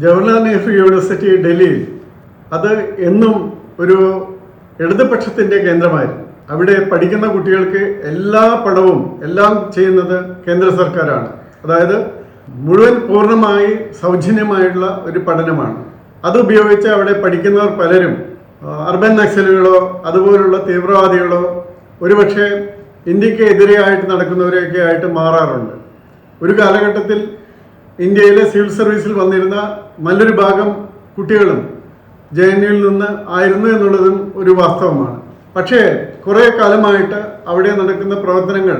Jawaharlal Nehru university ഡൽഹിയിൽ അത് എന്നും ഒരു ഇടതുപക്ഷത്തിന്റെ കേന്ദ്രമായിരുന്നു. അവിടെ പഠിക്കുന്ന കുട്ടികൾക്ക് എല്ലാ പണവും എല്ലാം ചെയ്യുന്നത് കേന്ദ്ര സർക്കാരാണ്. അതായത് മുഴുവൻ പൂർണമായി സൗജന്യമായിട്ടുള്ള ഒരു പഠനമാണ്. അത് ഉപയോഗിച്ച് അവിടെ പഠിക്കുന്നവർ പലരും അർബൻ നക്സലുകളോ അതുപോലുള്ള തീവ്രവാദികളോ ഒരുപക്ഷെ ഇന്ത്യയ്ക്ക് എതിരെയായിട്ട് നടക്കുന്നവരെയൊക്കെ ആയിട്ട് മാറാറുണ്ട്. ഒരു കാലഘട്ടത്തിൽ ഇന്ത്യയിലെ സിവിൽ സർവീസിൽ വന്നിരുന്ന നല്ലൊരു ഭാഗം കുട്ടികളും ജെ എൻ യുയിൽ നിന്ന് ആയിരുന്നു എന്നുള്ളതും ഒരു വാസ്തവമാണ്. പക്ഷേ കുറേ കാലമായിട്ട് അവിടെ നടക്കുന്ന പ്രവർത്തനങ്ങൾ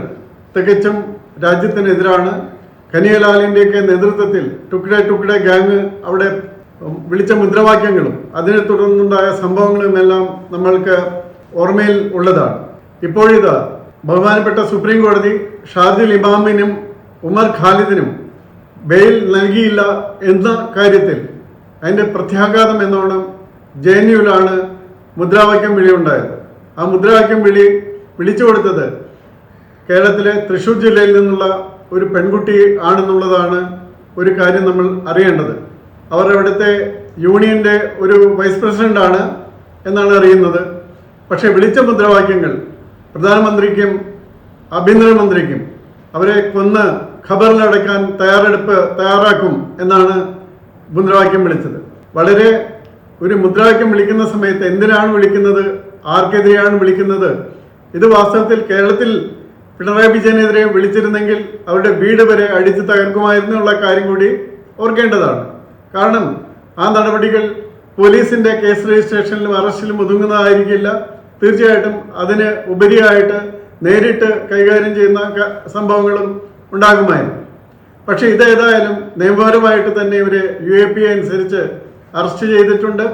തികച്ചും രാജ്യത്തിനെതിരാണ്. കനിയലാലിന്റെയൊക്കെ നേതൃത്വത്തിൽ ടുക്കിടെ ടുക്കിടെ ഗാങ് അവിടെ വിളിച്ച മുദ്രാവാക്യങ്ങളും അതിനെ തുടർന്നുണ്ടായ സംഭവങ്ങളും എല്ലാം നമ്മൾക്ക് ഓർമ്മയിൽ ഉള്ളതാണ്. ഇപ്പോഴിത് ബഹുമാനപ്പെട്ട സുപ്രീം കോടതി ഷാദിൽ ഇമാമിനും ഉമർ ഖാലിദിനും ബെയിൽ നൽകിയില്ല എന്ന കാര്യത്തിൽ അതിന്റെ പ്രത്യാഘാതം എന്നോണം ജെ എൻ യുവിലാണ് മുദ്രാവാക്യം വിളി ഉണ്ടായത് ആ മുദ്രാവാക്യം വിളി വിളിച്ചു കൊടുത്തത് കേരളത്തിലെ തൃശ്ശൂർ ജില്ലയിൽ നിന്നുള്ള ഒരു പെൺകുട്ടി ആണെന്നുള്ളതാണ് ഒരു കാര്യം നമ്മൾ അറിയേണ്ടത്. അവർ അവിടുത്തെ യൂണിയന്റെ ഒരു വൈസ് പ്രസിഡന്റാണ് എന്നാണ് അറിയുന്നത്. പക്ഷേ വിളിച്ച മുദ്രാവാക്യങ്ങൾ പ്രധാനമന്ത്രിക്കും ആഭ്യന്തരമന്ത്രിക്കും അവരെ കൊന്ന് ഖബറിലടക്കാൻ തയ്യാറെടുപ്പ് തയ്യാറാക്കും എന്നാണ് മുദ്രാവാക്യം വിളിച്ചത്. വളരെ ഒരു മുദ്രാവാക്യം വിളിക്കുന്ന സമയത്ത് എന്തിനാണ് വിളിക്കുന്നത്? ആർക്കെതിരെയാണ് വിളിക്കുന്നത്? ഇത് വാസ്തവത്തിൽ കേരളത്തിൽ പിണറായി വിജയനെതിരെ വിളിച്ചിരുന്നെങ്കിൽ അവരുടെ വീട് വരെ അടിച്ചു തകർക്കുമായിരുന്നു ഉള്ള കാര്യം കൂടി ഓർക്കേണ്ടതാണ്. കാരണം ആ നടപടികൾ പോലീസിന്റെ കേസ് രജിസ്ട്രേഷനിലും അറസ്റ്റിലും ഒതുങ്ങുന്നതായിരിക്കില്ല. തീർച്ചയായിട്ടും അതിന് ഉപരിയായിട്ട് നേരിട്ട് കൈകാര്യം ചെയ്യുന്ന സംഭവങ്ങളും ഉണ്ടാകുമായിരുന്നു. പക്ഷേ ഇതേതായാലും നിയമപരമായിട്ട് തന്നെ ഇവരെ യു എ പി അനുസരിച്ച് അറസ്റ്റ് ചെയ്തിട്ടുണ്ട്.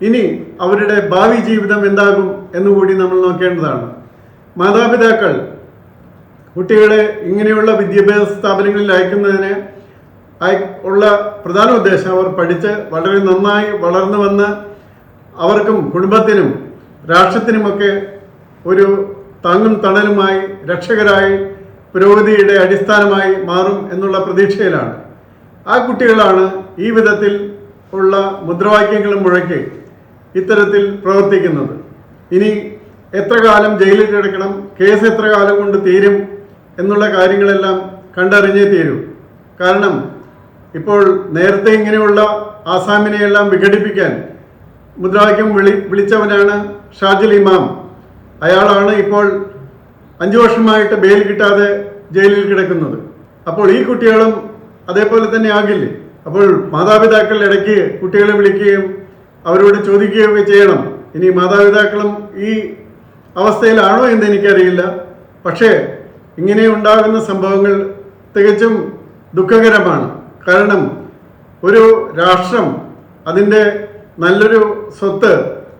ഇനി അവരുടെ ഭാവി ജീവിതം എന്താകും എന്നുകൂടി നമ്മൾ നോക്കേണ്ടതാണ്. മാതാപിതാക്കൾ കുട്ടികളെ ഇങ്ങനെയുള്ള വിദ്യാഭ്യാസ സ്ഥാപനങ്ങളിൽ അയക്കുന്നതിന് ഉള്ള പ്രധാന ഉദ്ദേശം അവർ പഠിച്ച് വളരെ നന്നായി വളർന്നു വന്ന് അവർക്കും കുടുംബത്തിനും രാഷ്ട്രത്തിനുമൊക്കെ ഒരു താങ്ങും തണലുമായി രക്ഷകരായി പുരോഗതിയുടെ അടിസ്ഥാനമായി മാറും എന്നുള്ള പ്രതീക്ഷയിലാണ്. ആ കുട്ടികളാണ് ഈ വിധത്തിൽ ഉള്ള മുദ്രാവാക്യങ്ങളും മുഴക്കി ഇത്തരത്തിൽ പ്രവർത്തിക്കുന്നത്. ഇനി എത്ര കാലം ജയിലിൽ കിടക്കണം കേസ് എത്ര കാലം കൊണ്ട് തീരും എന്നുള്ള കാര്യങ്ങളെല്ലാം കണ്ടറിഞ്ഞേ തീരൂ. കാരണം ഇപ്പോൾ നേരത്തെ ഇങ്ങനെയുള്ള ആസാമിനെയെല്ലാം വിഘടിപ്പിക്കാൻ മുദ്രാവാക്യം വിളി വിളിച്ചവനാണ് ഷാജിൽ ഇമാം. അയാളാണ് ഇപ്പോൾ അഞ്ചു വർഷമായിട്ട് ബെയിൽ കിട്ടാതെ ജയിലിൽ കിടക്കുന്നത്. അപ്പോൾ ഈ കുട്ടികളും അതേപോലെ തന്നെ ആകില്ലേ? അപ്പോൾ മാതാപിതാക്കൾ ഇടയ്ക്ക് കുട്ടികളെ വിളിക്കുകയും അവരോട് ചോദിക്കുകയും ചെയ്യണം. ഇനി മാതാപിതാക്കളും ഈ അവസ്ഥയിലാണോ എന്ന് എനിക്കറിയില്ല. പക്ഷേ ഇങ്ങനെ ഉണ്ടാകുന്ന സംഭവങ്ങൾ തികച്ചും ദുഃഖകരമാണ്. കാരണം ഒരു രാഷ്ട്രം അതിന്റെ നല്ലൊരു സ്വത്ത്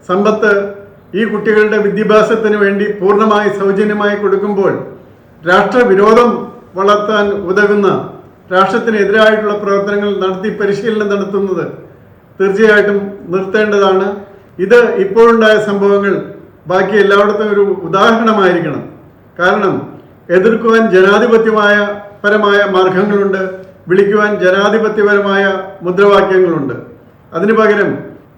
സമ്പത്ത് ഈ കുട്ടികളുടെ വിദ്യാഭ്യാസത്തിന് വേണ്ടി പൂർണമായി സൗജന്യമായി കൊടുക്കുമ്പോൾ രാഷ്ട്രവിരോധം വളർത്താൻ ഉതകുന്ന രാഷ്ട്രത്തിനെതിരായിട്ടുള്ള പ്രവർത്തനങ്ങൾ നടത്തി പരിശീലനം നടത്തുന്നത് തീർച്ചയായിട്ടും നിർത്തേണ്ടതാണ്. ഇത് ഇപ്പോഴുണ്ടായ സംഭവങ്ങൾ ബാക്കി എല്ലായിടത്തും ഒരു ഉദാഹരണമായിരിക്കണം. കാരണം എതിർക്കുവാൻ ജനാധിപത്യമായ പരമായ മാർഗങ്ങളുണ്ട് വിളിക്കുവാൻ ജനാധിപത്യപരമായ മുദ്രാവാക്യങ്ങളുണ്ട്. അതിനു പകരം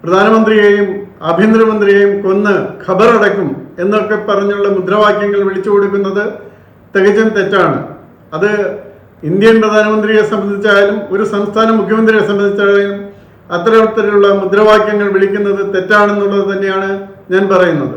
പ്രധാനമന്ത്രിയെയും ആഭ്യന്തരമന്ത്രിയെയും കൊന്ന് ഖബറടക്കും എന്നൊക്കെ പറഞ്ഞുള്ള മുദ്രാവാക്യങ്ങൾ വിളിച്ചു കൊടുക്കുന്നത് തികച്ചും തെറ്റാണ്. അത് ഇന്ത്യൻ പ്രധാനമന്ത്രിയെ സംബന്ധിച്ചായാലും ഒരു സംസ്ഥാന മുഖ്യമന്ത്രിയെ സംബന്ധിച്ചായാലും അത്തരത്തിലുള്ള മുദ്രാവാക്യങ്ങൾ വിളിക്കുന്നത് തെറ്റാണെന്നുള്ളത് തന്നെയാണ് ഞാൻ പറയുന്നത്.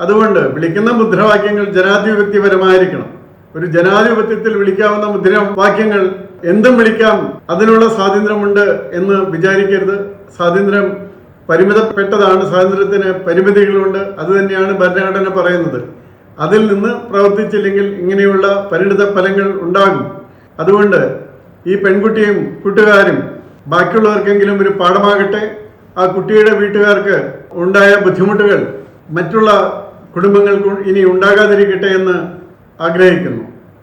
അതുകൊണ്ട് വിളിക്കുന്ന മുദ്രാവാക്യങ്ങൾ ജനാധിപത്യപരമായിരിക്കണം. ഒരു ജനാധിപത്യത്തിൽ വിളിക്കാവുന്ന മുദ്രാവാക്യങ്ങൾ എന്തും വിളിക്കാം അതിനുള്ള സ്വാതന്ത്ര്യമുണ്ട് എന്ന് വിചാരിക്കരുത്. സ്വാതന്ത്ര്യം പരിമിതപ്പെട്ടതാണ് സ്വാതന്ത്ര്യത്തിന് പരിമിതികളുണ്ട്. അത് തന്നെയാണ് ഭരണഘടന പറയുന്നത്. അതിൽ നിന്ന് പ്രവർത്തിച്ചില്ലെങ്കിൽ ഇങ്ങനെയുള്ള പരിണിത ഫലങ്ങൾ ഉണ്ടാകും. അതുകൊണ്ട് ഈ പെൺകുട്ടിയും കൂട്ടുകാരും ബാക്കിയുള്ളവർക്കെങ്കിലും ഒരു പാഠമാകട്ടെ. ആ കുട്ടിയുടെ വീട്ടുകാർക്ക് ഉണ്ടായ ബുദ്ധിമുട്ടുകൾ മറ്റുള്ള കുടുംബങ്ങൾക്ക് ഇനി ഉണ്ടാകാതിരിക്കട്ടെ എന്ന് ആഗ്രഹിക്കുന്നു.